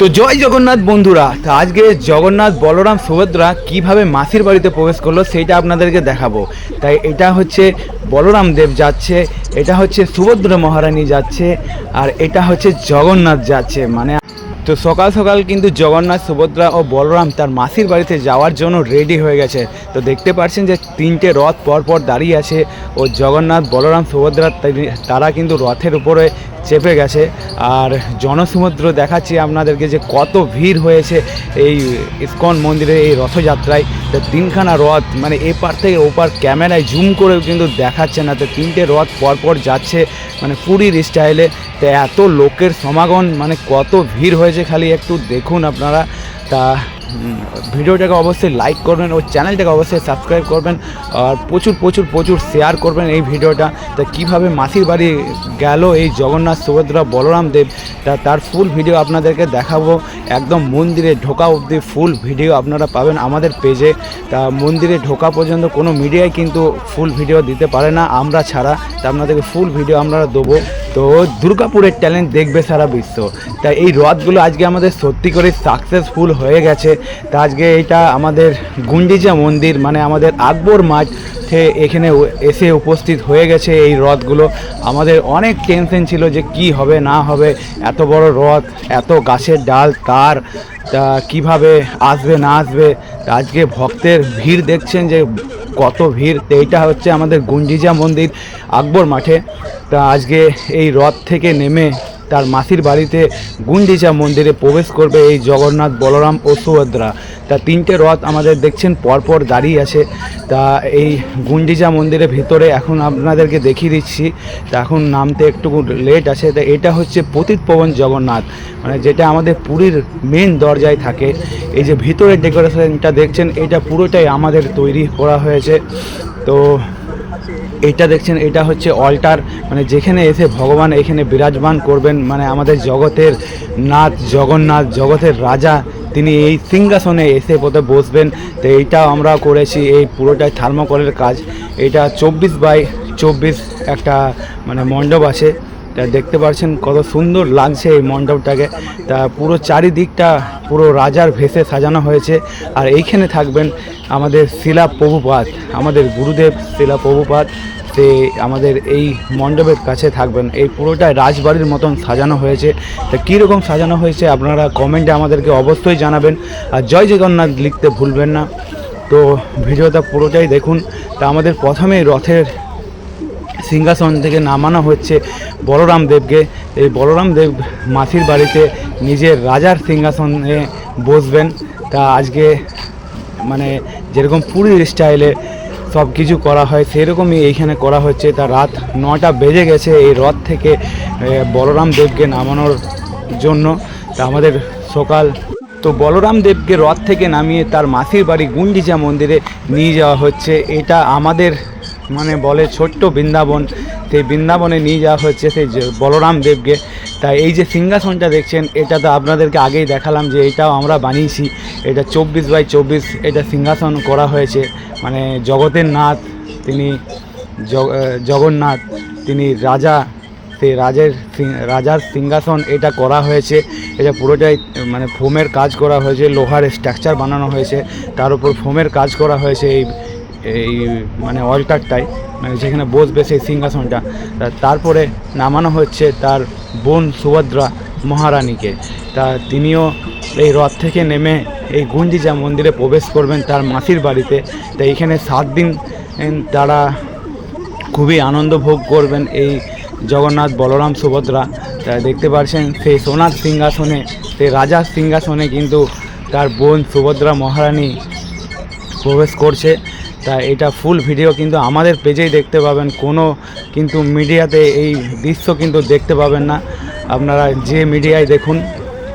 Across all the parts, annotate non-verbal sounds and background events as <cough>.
তো জয় জগন্নাথ বন্ধুরা, তো আজকে জগন্নাথ বলরাম সুভদ্রা কীভাবে মাসির বাড়িতে প্রবেশ করল সেইটা আপনাদেরকে দেখাবো। তাই এটা হচ্ছে বলরাম দেব যাচ্ছে, এটা হচ্ছে সুভদ্রা মহারানী যাচ্ছে, আর এটা হচ্ছে জগন্নাথ যাচ্ছে। মানে তো সকাল সকাল কিন্তু জগন্নাথ সুভদ্রা ও বলরাম তার মাসির বাড়িতে যাওয়ার জন্য রেডি হয়ে গেছে। তো দেখতে পাচ্ছেন যে তিনটে রথ পরপর দাঁড়িয়ে আছে ও জগন্নাথ বলরাম সুভদ্রা তারা কিন্তু রথের উপরে চেপে গেছে। আর জনসমুদ্র দেখাচ্ছি আপনাদেরকে যে কত ভিড় হয়েছে এই ইস্কন মন্দিরে, এই রথযাত্রায়। তো তিনখানা রথ মানে এপার থেকে ওপার ক্যামেরায় জুম করেও কিন্তু দেখাচ্ছে না। তো তিনটে রথ পরপর যাচ্ছে মানে পুরীর স্টাইলে। তো এত লোকের সমাগম মানে কত ভিড় হয়েছে খালি একটু দেখুন আপনারা। তা ভিডিওটাকে অবশ্যই লাইক করবেন ও চ্যানেলটাকে অবশ্যই সাবস্ক্রাইব করবেন আর প্রচুর প্রচুর প্রচুর শেয়ার করবেন এই ভিডিওটা। তা কীভাবে মাসির বাড়ি গেল এই জগন্নাথ সুভদ্রা বলরাম দেব, তা তার ফুল ভিডিও আপনাদেরকে দেখাবো। একদম মন্দিরে ঢোকা অবধি ফুল ভিডিও আপনারা পাবেন আমাদের পেজে তা মন্দিরে ঢোকা পর্যন্ত কোনো মিডিয়ায় কিন্তু ফুল ভিডিও দিতে পারে না। আমরা ছাড়া তা আপনাদেরকে ফুল ভিডিও আমরা দেবো। তো দুর্গাপুরের ট্যালেন্ট দেখবে সারা বিশ্ব। তা এই রথগুলো আজকে আমাদের সত্যি করে সাকসেসফুল হয়ে গেছে। তা আজকে এটা আমাদের গুন্ডিচা মন্দির মানে আমাদের আকবর মাঠ এখানে এসে উপস্থিত হয়ে গেছে এই রথগুলো আমাদের অনেক টেনশন ছিল যে কি হবে, না হবে, এত বড় রথ এত গাছের ডাল, তার, তা কীভাবে আসবে, না আসবে। আজকে ভক্তের ভিড় দেখছেন যে কত ভিড়, তো এইটা হচ্ছে আমাদের গুঞ্জিজা মন্দির আকবর মাঠে। তা আজকে এই রথ থেকে নেমে তার মাসির বাড়িতে গুন্ডিচা মন্দিরে প্রবেশ করবে এই জগন্নাথ বলরাম ও সুভদ্রা। তা তিনটে রথ আমাদের দেখছেন, পরপর দাঁড়িয়ে আছে। তা এই গুন্ডিচা মন্দিরের ভিতরে এখন আপনাদেরকে দেখিয়ে দিচ্ছি। তা এখন নামতে একটু লেট আছে। তা এটা হচ্ছে পতিত পবন জগন্নাথ। মানে যেটা আমাদের পুরীর মেন দরজায় থাকে। এই যে ভিতরের ডেকোরেশনটা দেখছেন, এটা পুরোটাই আমাদের তৈরি করা হয়েছে। তো এটা দেখছেন, এটা হচ্ছে অল্টার মানে যেখানে এসে ভগবান এখানে বিরাজমান করবেন মানে আমাদের জগতের নাথ, জগন্নাথ, জগতের রাজা, তিনি এই সিংহাসনে এসে পথে বসবেন। তো এইটা আমরা করেছি, এই পুরোটাই থার্মোকলের কাজ। এটা চব্বিশ বাই চব্বিশ একটা মানে মণ্ডপ আছে। তা দেখতে পাচ্ছেন কত সুন্দর লাগছে এই মণ্ডপটাকে। তা পুরো চারিদিকটা পুরো রাজার ভেসে সাজানো হয়েছে। আর এইখানে থাকবেন আমাদের শিলা প্রভুপাত আমাদের গুরুদেব শিলা প্রভুপাত সে আমাদের এই মণ্ডপের কাছে থাকবেন। এই পুরোটা রাজবাড়ির মতন সাজানো হয়েছে। তা কীরকম সাজানো হয়েছে আপনারা কমেন্টে আমাদেরকে অবশ্যই জানাবেন। আর জয় জগন্নাথ লিখতে ভুলবেন না। তো ভিডিওটা পুরোটাই দেখুন। তা আমাদের প্রথমেই রথের সিংহাসন থেকে নামানো হচ্ছে বলরাম দেবকে। এই বলরাম দেব মাসির বাড়িতে নিজের রাজার সিংহাসনে বসবেন। তা আজকে মানে যেরকম পুরীর স্টাইলে সব কিছু করা হয়, সেরকমই এইখানে করা হচ্ছে। তা রাত নটা বেজে গেছে এই রথ থেকে বলরাম দেবকে নামানোর জন্য। তা আমাদের সকাল। তো বলরাম দেবকে রথ থেকে নামিয়ে তার মাসির বাড়ি গুন্ডিচা মন্দিরে নিয়ে যাওয়া হচ্ছে। এটা আমাদের মানে বলে ছোট্ট বৃন্দাবন, সেই বৃন্দাবনে নিয়ে যাওয়া হচ্ছে সেই বলরাম দেবকে। তাই এই যে সিংহাসনটা দেখছেন, এটা তো আপনাদেরকে আগেই দেখালাম যে এটাও আমরা বানিয়েছি। এটা চব্বিশ বাই চব্বিশ, এটা সিংহাসন করা হয়েছে। মানে জগতের নাথ, তিনি জগন্নাথ, তিনি রাজা, সেই রাজের রাজার সিংহাসন এটা করা হয়েছে। এটা পুরোটাই মানে ফোমের কাজ করা হয়েছে, লোহার স্ট্রাকচার বানানো হয়েছে। তার উপর ফোমের কাজ করা হয়েছে এই এই মানে অল্টারটাই মানে যেখানে বসবে সেই সিংহাসনটা। তারপরে নামানো হচ্ছে তার বোন সুভদ্রা মহারানীকে। তা তিনিও এই রথ থেকে নেমে এই গুঞ্জিজা মন্দিরে প্রবেশ করবেন তার মাসির বাড়িতে। তা এইখানে সাত দিন তারা খুবই আনন্দ ভোগ করবেন এই জগন্নাথ বলরাম সুভদ্রা। তা দেখতে পাচ্ছেন সেই সোনার সিংহাসনে, সেই রাজার সিংহাসনে কিন্তু তার বোন সুভদ্রা মহারানী প্রবেশ করছে। তা এটা ফুল ভিডিও কিন্তু আমাদের পেজেই দেখতে পাবেন, কোনো কিন্তু মিডিয়াতে এই দৃশ্য কিন্তু দেখতে পাবেন না। আপনারা যে মিডিয়ায় দেখুন,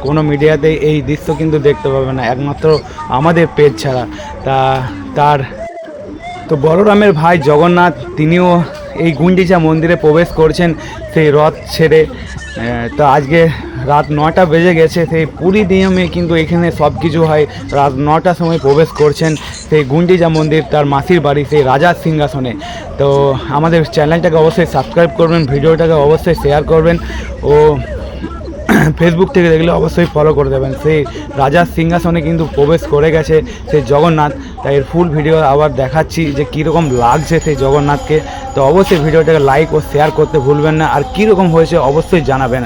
কোনো মিডিয়াতে এই দৃশ্য কিন্তু দেখতে পাবেন না, একমাত্র আমাদের পেজ ছাড়া। তা, তার, তো বলরামের ভাই জগন্নাথ, তিনিও এই গুন্ডিচা মন্দিরে প্রবেশ করছেন সেই রথ ছেড়ে। তো আজকে রাত নটা বেজে গেছে, সেই পুরী নিয়মে কিন্তু এখানে সব কিছু হয়। রাত নটার সময় প্রবেশ করছেন সেই গুন্ডিচা মন্দির, তার মাসির বাড়ি, সেই রাজার সিংহাসনে। তো আমাদের চ্যানেলটাকে অবশ্যই সাবস্ক্রাইব করবেন, ভিডিওটাকে অবশ্যই শেয়ার করবেন। ও <coughs> ফেসবুক থেকে দেখলে অবশ্যই ফলো করে দেবেন। সেই রাজার সিংহাসনে কিন্তু প্রবেশ করে গেছে সেই জগন্নাথ। তাই এর ফুল ভিডিও আবার দেখাচ্ছি যে কীরকম লাগছে সেই জগন্নাথকে। তো অবশ্যই ভিডিওটাকে লাইক ও শেয়ার করতে ভুলবেন না। আর কীরকম হয়েছে অবশ্যই জানাবেন।